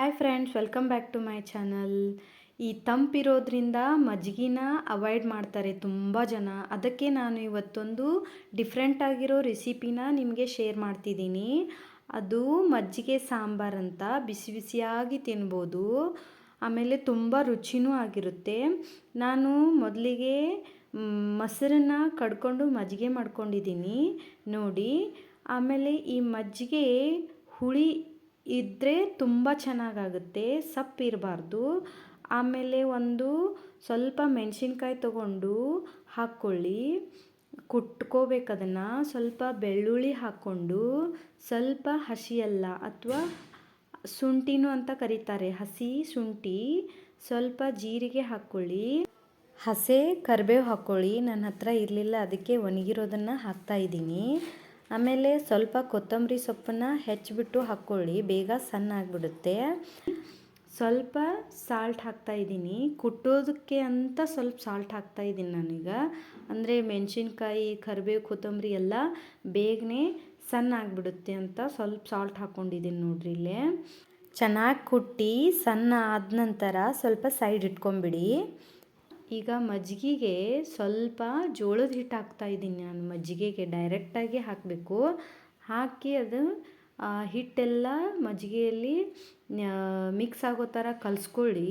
Hi friends welcome back to my channel ಈ ತಂಪಿರೋದ್ರಿಂದ ಮಜ್ಜಿಗೆನ avoid ಮಾಡ್ತಾರೆ ತುಂಬ ಜನ. ಅದಕ್ಕೆ ನಾನು ಇವತ್ತೊಂದು ಡಿಫ್ರೆಂಟ್ ಆಗಿರೋ ರೆಸಿಪಿನ ನಿಮಗೆ ಶೇರ್ ಮಾಡ್ತಿದ್ದೀನಿ. ಅದು ಮಜ್ಜಿಗೆ ಸಾಂಬಾರ್ ಅಂತ ಬಿಸಿ ಬಿಸಿಯಾಗಿ ತಿನ್ಬೋದು. ಆಮೇಲೆ ತುಂಬ ರುಚಿನೂ ಆಗಿರುತ್ತೆ. ನಾನು ಮೊದಲಿಗೆ ಮೊಸರನ್ನ ಕಡ್ಕೊಂಡು ಮಜ್ಜಿಗೆ ಮಾಡ್ಕೊಂಡಿದ್ದೀನಿ. ನೋಡಿ, ಆಮೇಲೆ ಈ ಮಜ್ಜಿಗೆ ಹುಳಿ ಇದ್ದರೆ ತುಂಬ ಚೆನ್ನಾಗಾಗುತ್ತೆ ಸಪ್ಪಿರಬಾರ್ದು ಆಮೇಲೆ ಒಂದು ಸ್ವಲ್ಪ ಮೆಣಸಿನ್ಕಾಯಿ ತಗೊಂಡು ಹಾಕ್ಕೊಳ್ಳಿ. ಕುಟ್ಕೋಬೇಕು ಅದನ್ನು. ಸ್ವಲ್ಪ ಬೆಳ್ಳುಳ್ಳಿ ಹಾಕ್ಕೊಂಡು ಸ್ವಲ್ಪ ಹಸಿ ಅಲ್ಲ ಅಥವಾ ಶುಂಠಿನೂ ಅಂತ ಕರೀತಾರೆ, ಹಸಿ ಶುಂಠಿ. ಸ್ವಲ್ಪ ಜೀರಿಗೆ ಹಾಕ್ಕೊಳ್ಳಿ. ಹಸೆ ಕರಿಬೇವು ಹಾಕ್ಕೊಳ್ಳಿ. ನನ್ನ ಹತ್ರ ಇರಲಿಲ್ಲ, ಅದಕ್ಕೆ ಒಣಗಿರೋದನ್ನು ಹಾಕ್ತಾಯಿದ್ದೀನಿ ಆಮೇಲೆ ಸ್ವಲ್ಪ ಕೊತ್ತಂಬರಿ ಸೊಪ್ಪನ್ನು ಹೆಚ್ಚಿಬಿಟ್ಟು ಹಾಕ್ಕೊಳ್ಳಿ. ಬೇಗ ಸಣ್ಣ ಆಗಿಬಿಡುತ್ತೆ. ಸ್ವಲ್ಪ ಸಾಲ್ಟ್ ಹಾಕ್ತಾಯಿದ್ದೀನಿ ಕುಟ್ಟೋದಕ್ಕೆ ಅಂತ ಸ್ವಲ್ಪ ಸಾಲ್ಟ್ ಹಾಕ್ತಾಯಿದ್ದೀನಿ ನಾನೀಗ. ಅಂದರೆ ಮೆಣಸಿನ್ಕಾಯಿ, ಕರಿಬೇವು, ಕೊತ್ತಂಬರಿ ಎಲ್ಲ ಬೇಗನೆ ಸಣ್ಣ ಆಗಿಬಿಡುತ್ತೆ ಅಂತ ಸ್ವಲ್ಪ ಸಾಲ್ಟ್ ಹಾಕ್ಕೊಂಡಿದ್ದೀನಿ ನೋಡ್ರಿ ಇಲ್ಲೇ. ಚೆನ್ನಾಗಿ ಕುಟ್ಟಿ ಸಣ್ಣ ಆದ ನಂತರ ಸ್ವಲ್ಪ ಸೈಡ್ ಇಟ್ಕೊಂಬಿಡಿ ಈಗ ಮಜ್ಜಿಗೆಗೆ ಸ್ವಲ್ಪ ಜೋಳದ ಹಿಟ್ಟು ಹಾಕ್ತಾ ಇದ್ದೀನಿ ನಾನು. ಮಜ್ಜಿಗೆಗೆ ಡೈರೆಕ್ಟಾಗಿ ಹಾಕಬೇಕು. ಹಾಕಿ ಅದು ಹಿಟ್ಟೆಲ್ಲ ಮಜ್ಜಿಗೆಯಲ್ಲಿ ಮಿಕ್ಸ್ ಆಗೋ ಥರ ಕಲಿಸ್ಕೊಳ್ಳಿ.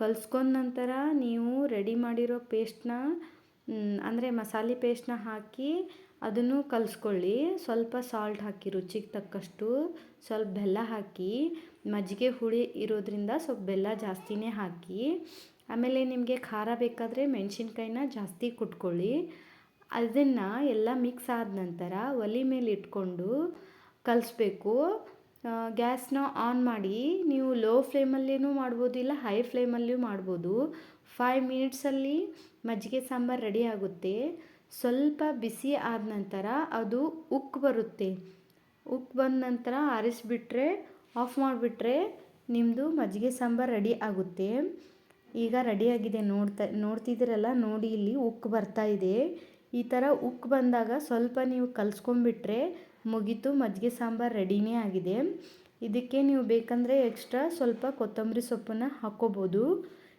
ಕಲ್ಸ್ಕೊಂಡ ನಂತರ ನೀವು ರೆಡಿ ಮಾಡಿರೋ ಪೇಸ್ಟ್ನ ಅಂದರೆ ಮಸಾಲೆ ಪೇಸ್ಟ್ನ ಹಾಕಿ ಅದನ್ನು ಕಲಿಸ್ಕೊಳ್ಳಿ. ಸ್ವಲ್ಪ ಸಾಲ್ಟ್ ಹಾಕಿ, ರುಚಿಗೆ ತಕ್ಕಷ್ಟು ಸ್ವಲ್ಪ ಬೆಲ್ಲ ಹಾಕಿ. ಮಜ್ಜಿಗೆ ಹುಳಿ ಇರೋದ್ರಿಂದ ಸ್ವಲ್ಪ ಬೆಲ್ಲ ಜಾಸ್ತಿನೇ ಹಾಕಿ. ಆಮೇಲೆ ನಿಮಗೆ ಖಾರ ಬೇಕಾದರೆ ಮೆಣಸಿನ್ಕಾಯಿನ ಜಾಸ್ತಿ ಕುಟ್ಕೊಳ್ಳಿ. ಅದನ್ನು ಎಲ್ಲ ಮಿಕ್ಸ್ ಆದ ನಂತರ ಒಲೆ ಮೇಲೆ ಇಟ್ಕೊಂಡು ಕಲಿಸ್ಬೇಕು. ಗ್ಯಾಸ್ನ ಆನ್ ಮಾಡಿ ನೀವು ಲೋ ಫ್ಲೇಮಲ್ಲೇನೂ ಮಾಡ್ಬೋದು ಇಲ್ಲ ಹೈ ಫ್ಲೇಮಲ್ಲಿಯೂ ಮಾಡ್ಬೋದು. ಫೈವ್ ಮಿನಿಟ್ಸಲ್ಲಿ ಮಜ್ಜಿಗೆ ಸಾಂಬಾರು ರೆಡಿ ಆಗುತ್ತೆ. ಸ್ವಲ್ಪ ಬಿಸಿ ಆದ ನಂತರ ಅದು ಉಕ್ಕು ಬರುತ್ತೆ. ಉಕ್ಕು ಬಂದ ನಂತರ ಆರಿಸ್ಬಿಟ್ರೆ ಆಫ್ ಮಾಡಿಬಿಟ್ರೆ ನಿಮ್ಮದು ಮಜ್ಜಿಗೆ ಸಾಂಬಾರು ರೆಡಿ ಆಗುತ್ತೆ. ಈಗ ರೆಡಿಯಾಗಿದೆ ನೋಡ್ತಾ, ನೋಡ್ತಿದ್ದೀರಲ್ಲ? ನೋಡಿ ಇಲ್ಲಿ ಉಕ್ಕು ಬರ್ತಾ ಇದೆ. ಈ ಥರ ಉಕ್ಕು ಬಂದಾಗ ಸ್ವಲ್ಪ ನೀವು ಕಲಸ್ಕೊಂಡ್ಬಿಟ್ರೆ ಮುಗೀತು. ಮಜ್ಜಿಗೆ ಸಾಂಬಾರು ರೆಡಿನೇ ಆಗಿದೆ. ಇದಕ್ಕೆ ನೀವು ಬೇಕಂದರೆ ಎಕ್ಸ್ಟ್ರಾ ಸ್ವಲ್ಪ ಕೊತ್ತಂಬರಿ ಸೊಪ್ಪನ್ನು ಹಾಕ್ಕೋಬೋದು.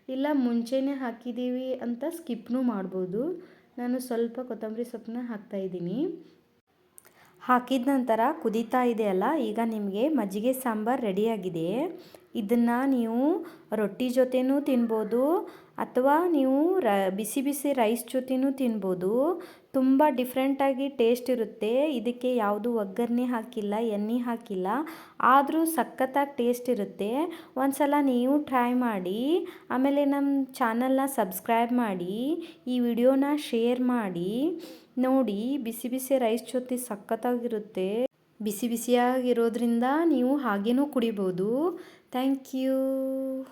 ಇಲ್ಲ ಮುಂಚೆನೇ ಹಾಕಿದ್ದೀವಿ ಅಂತ ಸ್ಕಿಪ್ನೂ ಮಾಡ್ಬೋದು. ನಾನು ಸ್ವಲ್ಪ ಕೊತ್ತಂಬರಿ ಸೊಪ್ಪನ್ನ ಹಾಕ್ತಾಯಿದ್ದೀನಿ ಹಾಕಿದ ನಂತರ ಕುದೀತಾ ಇದೆಯಲ್ಲ ಈಗ ನಿಮಗೆ ಮಜ್ಜಿಗೆ ಸಾಂಬಾರು ರೆಡಿಯಾಗಿದೆ ಇದನ್ನು ನೀವು ರೊಟ್ಟಿ ಜೊತೆನೂ ತಿನ್ಬೋದು ಅಥವಾ ನೀವು ರ, ಬಿಸಿ ಬಿಸಿ ರೈಸ್ ಜೊತೆನೂ ತಿನ್ಬೋದು. ತುಂಬ ಡಿಫ್ರೆಂಟಾಗಿ ಟೇಸ್ಟ್ ಇರುತ್ತೆ. ಇದಕ್ಕೆ ಯಾವುದು ಒಗ್ಗರಣೆ ಹಾಕಿಲ್ಲ, ಎಣ್ಣೆ ಹಾಕಿಲ್ಲ. ಆದರೂ ಸಖತ್ತಾಗಿ ಟೇಸ್ಟ್ ಇರುತ್ತೆ. ಒಂದು ಸಲ ನೀವು ಟ್ರೈ ಮಾಡಿ, ಆಮೇಲೆ ನಮ್ಮ ಚಾನಲ್ನ ಸಬ್ಸ್ಕ್ರೈಬ್ ಮಾಡಿ, ಈ ವಿಡಿಯೋನ ಶೇರ್ ಮಾಡಿ, ನೋಡಿ ಬಿಸಿ ಬಿಸಿ ರೈಸ್ ಜೊತೆ ಸಖತ್ತಾಗಿರುತ್ತೆ. ಬಿಸಿ ಬಿಸಿಯಾಗಿರೋದ್ರಿಂದ ನೀವು ಹಾಗೇನೂ ಕುಡಿಬೋದು. Thank you.